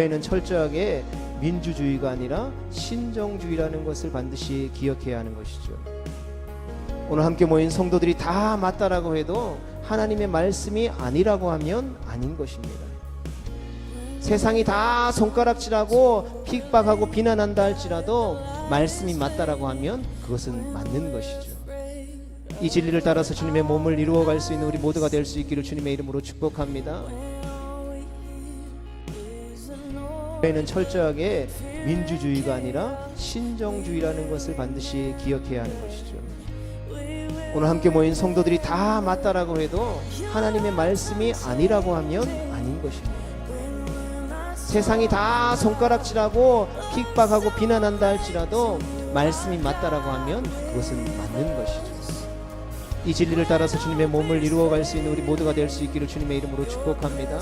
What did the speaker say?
저희는 철저하게 민주주의가 아니라 신정주의라는 것을 반드시 기억해야 하는 것이죠. 오늘 함께 모인 성도들이 다 맞다라고 해도 하나님의 말씀이 아니라고 하면 아닌 것입니다. 세상이 다 손가락질하고 핍박하고 비난한다 할지라도 말씀이 맞다라고 하면 그것은 맞는 것이죠. 이 진리를 따라서 주님의 몸을 이루어갈 수 있는 우리 모두가 될 수 있기를 주님의 이름으로 축복합니다. 저희는 철저하게 민주주의가 아니라 신정주의라는 것을 반드시 기억해야 하는 것이죠. 오늘 함께 모인 성도들이 다 맞다라고 해도 하나님의 말씀이 아니라고 하면 아닌 것입니다. 세상이 다 손가락질하고 핍박하고 비난한다 할지라도 말씀이 맞다라고 하면 그것은 맞는 것이죠. 이 진리를 따라서 주님의 몸을 이루어갈 수 있는 우리 모두가 될 수 있기를 주님의 이름으로 축복합니다.